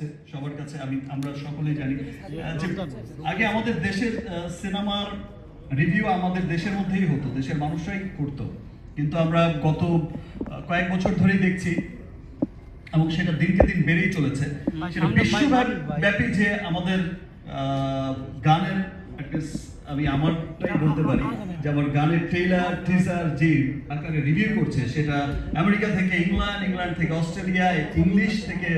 কাছে সবার কাছে আমি আমরা সকলেই জানি। আগে আমাদের দেশের সিনেমার রিভিউ আমাদের দেশের মধ্যেই হতো দেশের মানুষরাই করতো। কিন্তু আমরা গত কয়েক বছর ধরেই দেখছি এবং সেটা দিনকে দিন বেড়েই চলেছে। সেটা বিশ্বব্যাপী যে আমাদের গানের আমি আমারটাই বলতে পারি যে আমার গানের ট্রেলার টিজার যে আকারে রিভিউ করছে সেটা আমেরিকা থেকে ইংল্যান্ড ইংল্যান্ড থেকে অস্ট্রেলিয়া ইংলিশ থেকে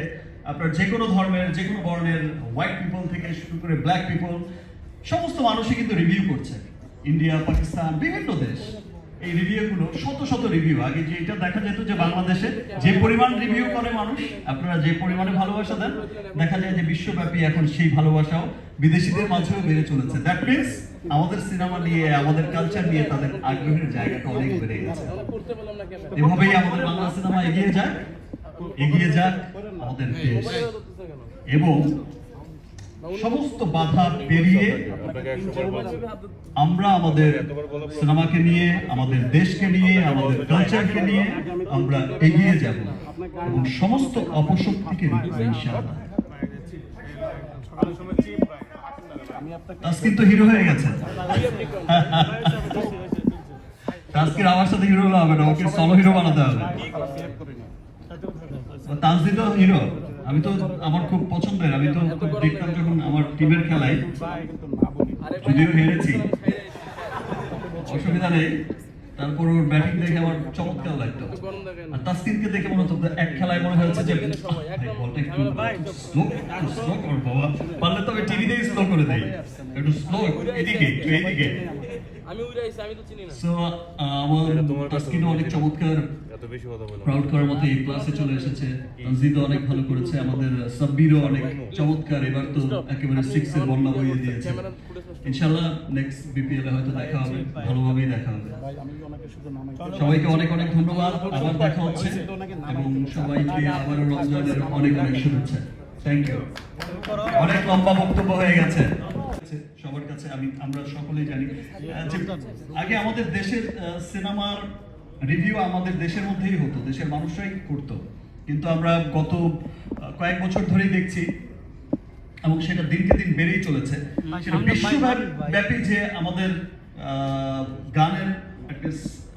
আপনার যে কোনো ধর্মের, যে কোনো বর্ণের হোয়াইট পিপল থেকে শুরু করে ব্ল্যাক পিপল সমস্ত মানুষই কিন্তু রিভিউ করছে। ইন্ডিয়া, পাকিস্তান, বিভিন্ন দেশ। এই রিভিউগুলো শত শত রিভিউ আগে যে এটা দেখা যেত যে বাংলাদেশে যে পরিমাণ রিভিউ করে মানুষ, আপনারা যে পরিমাণে ভালোবাসা দেন, দেখা যায় যে বিশ্বব্যাপী এখন সেই ভালোবাসাও বিদেশিদের মাঝেও বেড়ে চলেছে। দ্যাট মিনস আমাদের সিনেমা নিয়ে, আমাদের কালচার নিয়ে তাদের আগ্রহের জায়গাটা অনেক বেড়ে গেছে। এভাবেই আমাদের বাংলা সিনেমা এগিয়ে যায়। এগিয়ে যাক আমাদের দেশ। এবং সমস্ত বাধা পেরিয়ে আমরা আমাদের সিনেমাকে নিয়ে আমাদের দেশকে নিয়ে আমাদের কালচারকে নিয়ে আমরা এগিয়ে যাব এবং সমস্ত অপশক্তিকে তাসকিন তো হিরো হয়ে গেছে। তাসকিন আমার সাথে হিরো হলে হবে না ওকে সলো হিরো বানাতে হবে। তানজি তো হিরো। আমি তো আমার খুব পছন্দের, আমি তো দেখতাম যখন আমার টিমের খেলায়। যদিও হেরেছি। অসুবিধা নেই। তারপর ওর ব্যাটিং দেখে আমার চমৎকার লাগতো। আর তাসকিনকে দেখে মনে হতো এক খেলায় মনে হচ্ছে যে বলটা একটু স্লো স্লো কর বাবা। পারলে তো আমি টিভিতেই স্লো করে দেই। একটু স্লো এদিকে, একটু এইদিকে আমি উড়ে আইছি আমি তো চিনি না সো আমার তাসকিন অনেক চমৎকার এত বেশি কথা বললাম প্রাউড করার মতো এই ক্লাসে চলে এসেছে তানজিদও অনেক ভালো করেছে আমাদের সাব্বিরও অনেক চমৎকার এবার তো একেবারে সিক্স এর বন্যা বইয়ে দিয়েছে ইনশাআল্লাহ নেক্সট বিপিএল এ হয়তো দেখা হবে ভালোভাবেই দেখা হবে সবাইকে অনেক অনেক ধন্যবাদ আবার দেখা হচ্ছে এবং সবাইকে আবারও রমজানের অনেক অনেক শুভেচ্ছা থ্যাংক ইউ অনেক লম্বা বক্তব্য হয়ে গেছে সবার কাছে আমি আমরা সকলেই জানি। আগে আমাদের দেশের সিনেমার রিভিউ আমাদের দেশের মধ্যেই হতো দেশের মানুষরাই করতো। কিন্তু আমরা গত কয়েক বছর ধরেই দেখছি এবং সেটা দিনকে দিন বেড়েই চলেছে। সেটা বিশ্বব্যাপী যে আমাদের গানের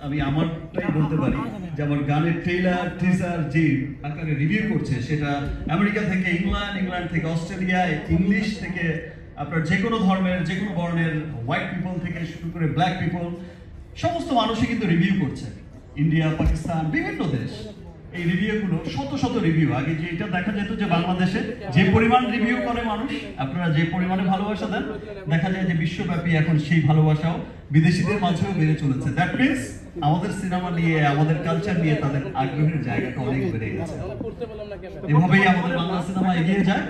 আমি আমারটাই বলতে পারি যে আমার গানের ট্রেলার টিজার যে আকারে রিভিউ করছে সেটা আমেরিকা থেকে ইংল্যান্ড ইংল্যান্ড থেকে অস্ট্রেলিয়া ইংলিশ থেকে আপনার যে কোনো ধর্মের যে কোনো বর্ণের হোয়াইট পিপল থেকে শুরু করে ব্ল্যাক পিপল সমস্ত মানুষই কিন্তু রিভিউ করছে। ইন্ডিয়া, পাকিস্তান, বিভিন্ন দেশ এই রিভিউগুলো শত শত রিভিউ আগে যে এটা দেখা যেত যে বাংলাদেশে যে পরিমাণ রিভিউ করে মানুষ, আপনারা যে পরিমাণে ভালোবাসা দেন, দেখা যায় যে বিশ্বব্যাপী এখন সেই ভালোবাসাও বিদেশিদের মাঝেও বেড়ে চলেছে। দ্যাট মিনস আমাদের সিনেমা নিয়ে, আমাদের কালচার নিয়ে তাদের আগ্রহের জায়গাটা অনেক বেড়ে গেছে। এভাবেই আমাদের বাংলা সিনেমা এগিয়ে যায়।